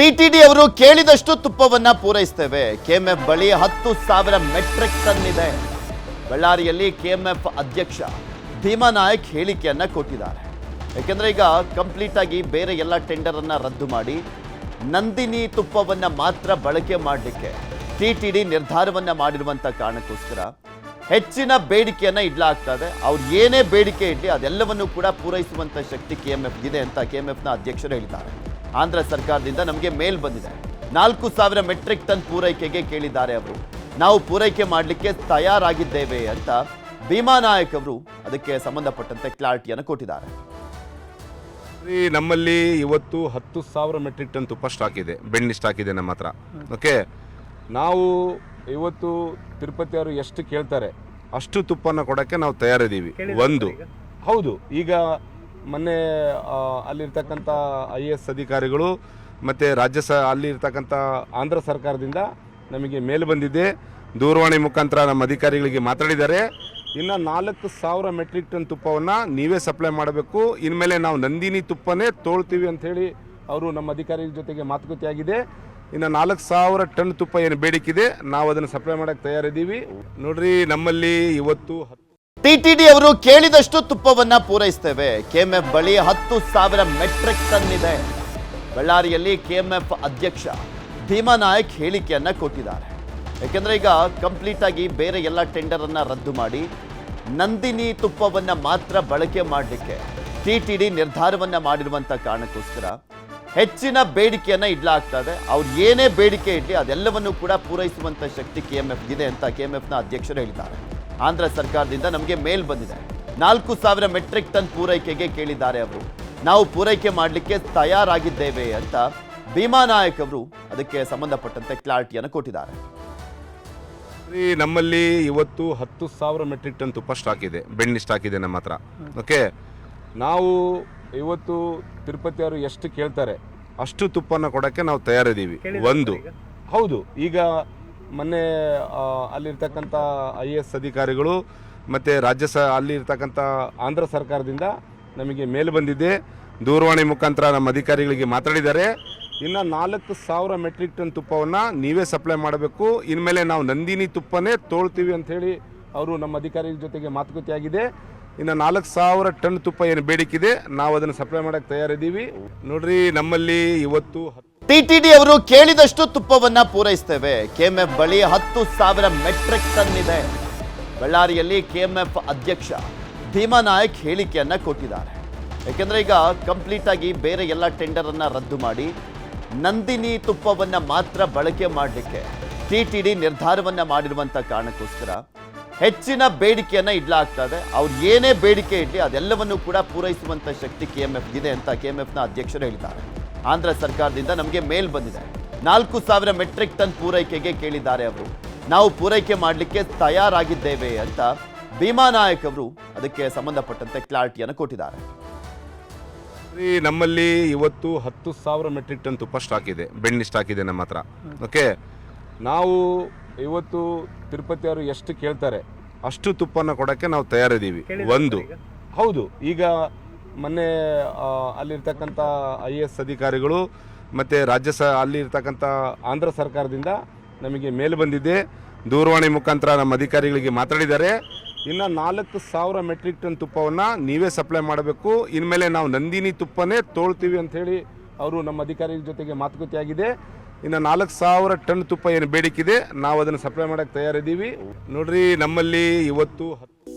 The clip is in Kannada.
ಟಿಟಿಡಿ ಅವರು ಕೇಳಿದಷ್ಟು ತುಪ್ಪವನ್ನ ಪೂರೈಸ್ತೇವೆ. ಕೆಎಂಎಫ್ ಬಳಿ ಹತ್ತು ಸಾವಿರ ಮೆಟ್ರಿಕ್ ಟನ್ ಇದೆ. ಬಳ್ಳಾರಿಯಲ್ಲಿ ಕೆಎಂಎಫ್ ಅಧ್ಯಕ್ಷ ಭೀಮಾ ನಾಯಕ್ ಹೇಳಿಕೆಯನ್ನ ಕೊಟ್ಟಿದ್ದಾರೆ. ಯಾಕೆಂದ್ರೆ ಈಗ ಕಂಪ್ಲೀಟ್ ಆಗಿ ಬೇರೆ ಎಲ್ಲ ಟೆಂಡರ್ ಅನ್ನ ರದ್ದು ಮಾಡಿ ನಂದಿನಿ ತುಪ್ಪವನ್ನ ಮಾತ್ರ ಬಳಕೆ ಮಾಡಲಿಕ್ಕೆ ಟಿಟಿಡಿ ನಿರ್ಧಾರವನ್ನ ಮಾಡಿರುವಂತ ಕಾರಣಕ್ಕೋಸ್ಕರ ಹೆಚ್ಚಿನ ಬೇಡಿಕೆಯನ್ನ ಇಡ್ಲಾಗ್ತಾ ಇದೆ ಅವ್ರು ಏನೇ ಬೇಡಿಕೆ ಇಡ್ಲಿ ಅದೆಲ್ಲವನ್ನು ಕೂಡ ಪೂರೈಸುವಂತ ಶಕ್ತಿ ಕೆಎಂಎಫ್ ಇದೆ ಅಂತ ಕೆಎಂಎಫ್ನ ಅಧ್ಯಕ್ಷರು ಹೇಳಿದ್ದಾರೆ. ಆಂಧ್ರ ಸರ್ಕಾರದಿಂದ ನಮಗೆ ಮೇಲ್ ಬಂದಿದೆ. ನಾಲ್ಕು ಸಾವಿರ ಮೆಟ್ರಿಕ್ ಟನ್ ಪೂರೈಕೆಗೆ ಕೇಳಿದ್ದಾರೆ ಅವರು. ನಾವು ಪೂರೈಕೆ ಮಾಡಲಿಕ್ಕೆ ತಯಾರಾಗಿದ್ದೇವೆ ಅಂತ ಭೀಮಾ ನಾಯಕ್ ಅವರು ಅದಕ್ಕೆ ಸಂಬಂಧಪಟ್ಟಂತೆ ಕ್ಲಾರಿಟಿಯನ್ನು ಕೊಟ್ಟಿದ್ದಾರೆ. ಈ ನಮ್ಮಲ್ಲಿ ಇವತ್ತು ಹತ್ತು ಸಾವಿರ ಮೆಟ್ರಿಕ್ ಟನ್ ತುಪ್ಪ ಸ್ಟಾಕ್ ಇದೆ ಬೆಣ್ಣೆ ಸ್ಟಾಕ್ ಇದೆ ನಮ್ಮ ಹತ್ರ. ಓಕೆ ನಾವು ಇವತ್ತು ತಿರುಪತಿ ಅವರು ಎಷ್ಟು ಕೇಳ್ತಾರೆ ಅಷ್ಟು ತುಪ್ಪನ ಕೊಡೋಕ್ಕೆ ನಾವು ತಯಾರಿದ್ದೀವಿ. ಒಂದು. ಹೌದು. ಈಗ ಮೊನ್ನೆ ಅಲ್ಲಿರ್ತಕ್ಕಂಥ ಐ ಎಸ್ ಅಧಿಕಾರಿಗಳು ಮತ್ತು ರಾಜ್ಯ ಸ, ಅಲ್ಲಿರ್ತಕ್ಕಂಥ ಆಂಧ್ರ ಸರ್ಕಾರದಿಂದ ನಮಗೆ ಮೇಲೆ ಬಂದಿದೆ. ದೂರವಾಣಿ ಮುಖಾಂತರ ನಮ್ಮ ಅಧಿಕಾರಿಗಳಿಗೆ ಮಾತಾಡಿದ್ದಾರೆ. ಇನ್ನು ನಾಲ್ಕು ಸಾವಿರ ಮೆಟ್ರಿಕ್ ಟನ್ ತುಪ್ಪವನ್ನು ನೀವೇ ಸಪ್ಲೈ ಮಾಡಬೇಕು. ಇನ್ಮೇಲೆ ನಾವು ನಂದಿನಿ ತುಪ್ಪನೇ ತೋಳ್ತೀವಿ ಅಂಥೇಳಿ ಅವರು ನಮ್ಮ ಅಧಿಕಾರಿಗಳ ಜೊತೆಗೆ ಮಾತುಕತೆ ಆಗಿದೆ ಇನ್ನು ನಾಲ್ಕು ಸಾವಿರ ಟನ್ ತುಪ್ಪ ಏನು ಬೇಡಿಕಿದೆ ನಾವು ಅದನ್ನು ಸಪ್ಲೈ ಮಾಡೋಕ್ಕೆ ತಯಾರಿದ್ದೀವಿ. ನೋಡ್ರಿ, ನಮ್ಮಲ್ಲಿ ಇವತ್ತು ಟಿಟಿಡಿ ಅವರು ಕೇಳಿದಷ್ಟು ತುಪ್ಪವನ್ನ ಪೂರೈಸ್ತೇವೆ. ಕೆಎಂಎಫ್ ಬಳಿ ಹತ್ತು ಸಾವಿರ ಮೆಟ್ರಿಕ್ ಟನ್ ಇದೆ. ಬಳ್ಳಾರಿಯಲ್ಲಿ ಕೆಎಂಎಫ್ ಅಧ್ಯಕ್ಷ ಭೀಮಾ ನಾಯಕ್ ಹೇಳಿಕೆಯನ್ನ ಕೊಟ್ಟಿದ್ದಾರೆ. ಯಾಕೆಂದ್ರೆ ಈಗ ಕಂಪ್ಲೀಟ್ ಆಗಿ ಬೇರೆ ಎಲ್ಲ ಟೆಂಡರ್ ಅನ್ನ ರದ್ದು ಮಾಡಿ ನಂದಿನಿ ತುಪ್ಪವನ್ನ ಮಾತ್ರ ಬಳಕೆ ಮಾಡಲಿಕ್ಕೆ ಟಿಟಿಡಿ ನಿರ್ಧಾರವನ್ನ ಮಾಡಿರುವಂತ ಕಾರಣಕ್ಕೋಸ್ಕರ ಹೆಚ್ಚಿನ ಬೇಡಿಕೆಯನ್ನ ಇಡ್ಲಾಗ್ತಾ ಇದೆ ಅವ್ರು ಏನೇ ಬೇಡಿಕೆ ಇಡ್ಲಿ ಅದೆಲ್ಲವನ್ನು ಕೂಡ ಪೂರೈಸುವಂತ ಶಕ್ತಿ ಕೆಎಂಎಫ್ ಇದೆ ಅಂತ ಕೆಎಂಎಫ್ನ ಅಧ್ಯಕ್ಷರು ಹೇಳಿದ್ದಾರೆ. ಆಂಧ್ರ ಸರ್ಕಾರದಿಂದ ನಮಗೆ ಮೇಲ್ ಬಂದಿದೆ. ನಾಲ್ಕು ಸಾವಿರ ಮೆಟ್ರಿಕ್ ಟನ್ ಪೂರೈಕೆಗೆ ಕೇಳಿದ್ದಾರೆ ಅವರು. ನಾವು ಪೂರೈಕೆ ಮಾಡಲಿಕ್ಕೆ ತಯಾರಾಗಿದ್ದೇವೆ ಅಂತ ಭೀಮಾ ನಾಯಕ್ ಅವರು ಅದಕ್ಕೆ ಸಂಬಂಧಪಟ್ಟಂತೆ ಕ್ಲಾರಿಟಿಯನ್ನು ಕೊಟ್ಟಿದ್ದಾರೆ. ನಮ್ಮಲ್ಲಿ ಇವತ್ತು ಹತ್ತು ಸಾವಿರ ಮೆಟ್ರಿಕ್ ಟನ್ ತುಪ್ಪ ಸ್ಟಾಕ್ ಇದೆ ಬೆಣ್ಣೆ ಸ್ಟಾಕ್ ಇದೆ ನಮ್ಮ ಹತ್ರ. ಓಕೆ? ನಾವು ಇವತ್ತು ತಿರುಪತಿ ಅವರು ಎಷ್ಟು ಕೇಳ್ತಾರೆ ಅಷ್ಟು ತುಪ್ಪನ ಕೊಡೋಕ್ಕೆ ನಾವು ತಯಾರಿದ್ದೀವಿ. ಒಂದು. ಹೌದು. ಈಗ ಮೊನ್ನೆ ಅಲ್ಲಿರ್ತಕ್ಕಂಥ ಐ ಎ ಎಸ್ ಅಧಿಕಾರಿಗಳು ಮತ್ತು ರಾಜ್ಯ ಸ, ಅಲ್ಲಿರ್ತಕ್ಕಂಥ ಆಂಧ್ರ ಸರ್ಕಾರದಿಂದ ನಮಗೆ ಮೇಲೆ ಬಂದಿದೆ. ದೂರವಾಣಿ ಮುಖಾಂತರ ನಮ್ಮ ಅಧಿಕಾರಿಗಳಿಗೆ ಮಾತಾಡಿದ್ದಾರೆ. ಇನ್ನು ನಾಲ್ಕು ಸಾವಿರ ಮೆಟ್ರಿಕ್ ಟನ್ ತುಪ್ಪವನ್ನು ನೀವೇ ಸಪ್ಲೈ ಮಾಡಬೇಕು. ಇನ್ಮೇಲೆ ನಾವು ನಂದಿನಿ ತುಪ್ಪನೇ ತೋಳ್ತೀವಿ ಅಂಥೇಳಿ ಅವರು ನಮ್ಮ ಅಧಿಕಾರಿಗಳ ಜೊತೆಗೆ ಮಾತುಕತೆ ಆಗಿದೆ ಇನ್ನು ನಾಲ್ಕು ಸಾವಿರ ಟನ್ ತುಪ್ಪ ಏನು ಬೇಡಿಕೆ ಇದೆ, ನಾವು ಅದನ್ನು ಸಪ್ಲೈ ಮಾಡೋಕ್ಕೆ ತಯಾರಿದ್ದೀವಿ. ನೋಡ್ರಿ, ನಮ್ಮಲ್ಲಿ ಇವತ್ತು ಟಿಟಿಡಿ ಅವರು ಕೇಳಿದಷ್ಟು ತುಪ್ಪವನ್ನ ಪೂರೈಸ್ತೇವೆ. ಕೆಎಂಎಫ್ ಬಳಿ ಹತ್ತು ಸಾವಿರ ಮೆಟ್ರಿಕ್ ಟನ್ ಇದೆ. ಬಳ್ಳಾರಿಯಲ್ಲಿ ಕೆಎಂಎಫ್ ಅಧ್ಯಕ್ಷ ಭೀಮಾ ನಾಯಕ್ ಹೇಳಿಕೆಯನ್ನ ಕೊಟ್ಟಿದ್ದಾರೆ. ಯಾಕೆಂದ್ರೆ ಈಗ ಕಂಪ್ಲೀಟ್ ಆಗಿ ಬೇರೆ ಎಲ್ಲ ಟೆಂಡರ್ ಅನ್ನ ರದ್ದು ಮಾಡಿ ನಂದಿನಿ ತುಪ್ಪವನ್ನ ಮಾತ್ರ ಬಳಕೆ ಮಾಡಲಿಕ್ಕೆ ಟಿಟಿಡಿ ನಿರ್ಧಾರವನ್ನ ಮಾಡಿರುವಂತ ಕಾರಣಕ್ಕೋಸ್ಕರ ಹೆಚ್ಚಿನ ಬೇಡಿಕೆಯನ್ನ ಇಡ್ಲಾಗ್ತಾ ಇದೆ ಅವ್ರು ಏನೇ ಬೇಡಿಕೆ ಇಡ್ಲಿ ಅದೆಲ್ಲವನ್ನು ಕೂಡ ಪೂರೈಸುವಂತ ಶಕ್ತಿ ಕೆಎಂಎಫ್ ಇದೆ ಅಂತ ಕೆಎಂಎಫ್ನ ಅಧ್ಯಕ್ಷರು ಹೇಳಿದ್ದಾರೆ. ಆಂಧ್ರ ಸರ್ಕಾರದಿಂದ ನಮಗೆ ಮೇಲ್ ಬಂದಿದೆ. ನಾಲ್ಕು ಸಾವಿರ ಮೆಟ್ರಿಕ್ ಟನ್ ಪೂರೈಕೆಗೆ ಕೇಳಿದ್ದಾರೆ ಅವರು. ನಾವು ಪೂರೈಕೆ ಮಾಡಲಿಕ್ಕೆ ತಯಾರಾಗಿದ್ದೇವೆ ಅಂತ ಭೀಮಾ ನಾಯಕ್ ಅವರು ಅದಕ್ಕೆ ಸಂಬಂಧಪಟ್ಟಂತೆ ಕ್ಲಾರಿಟಿಯನ್ನು ಕೊಟ್ಟಿದ್ದಾರೆ. ಈ ನಮ್ಮಲ್ಲಿ ಇವತ್ತು ಹತ್ತು ಸಾವಿರ ಮೆಟ್ರಿಕ್ ಟನ್ ತುಪ್ಪ ಸ್ಟಾಕ್ ಇದೆ ಬೆಣ್ಣೆ ಸ್ಟಾಕ್ ಇದೆ ನಮ್ಮ ಹತ್ರ. ಓಕೆ? ನಾವು ಇವತ್ತು ತಿರುಪತಿ ಅವರು ಎಷ್ಟು ಕೇಳ್ತಾರೆ ಅಷ್ಟು ತುಪ್ಪನ ಕೊಡೋಕ್ಕೆ ನಾವು ತಯಾರಿದ್ದೀವಿ. ಒಂದು. ಹೌದು. ಈಗ ಮೊನ್ನೆ ಅಲ್ಲಿರ್ತಕ್ಕಂಥ ಐ ಎಸ್ ಅಧಿಕಾರಿಗಳು ಮತ್ತು ರಾಜ್ಯ ಸ, ಅಲ್ಲಿರ್ತಕ್ಕಂಥ ಆಂಧ್ರ ಸರ್ಕಾರದಿಂದ ನಮಗೆ ಮೇಲ್ ಬಂದಿದೆ. ದೂರವಾಣಿ ಮುಖಾಂತರ ನಮ್ಮ ಅಧಿಕಾರಿಗಳಿಗೆ ಮಾತಾಡಿದ್ದಾರೆ. ಇನ್ನು ನಾಲ್ಕು ಸಾವಿರ ಮೆಟ್ರಿಕ್ ಟನ್ ತುಪ್ಪವನ್ನು ನೀವೇ ಸಪ್ಲೈ ಮಾಡಬೇಕು. ಇನ್ಮೇಲೆ ನಾವು ನಂದಿನಿ ತುಪ್ಪನೇ ತೋಳ್ತೀವಿ ಅಂಥೇಳಿ ಅವರು ನಮ್ಮ ಅಧಿಕಾರಿಗಳ ಜೊತೆಗೆ ಮಾತುಕತೆ ಆಗಿದೆ ಇನ್ನು ನಾಲ್ಕು ಸಾವಿರ ಟನ್ ತುಪ್ಪ ಏನು ಬೇಡಿಕಿದೆ ನಾವು ಅದನ್ನು ಸಪ್ಲೈ ಮಾಡೋಕ್ಕೆ ತಯಾರಿದ್ದೀವಿ. ನೋಡ್ರಿ, ನಮ್ಮಲ್ಲಿ ಇವತ್ತು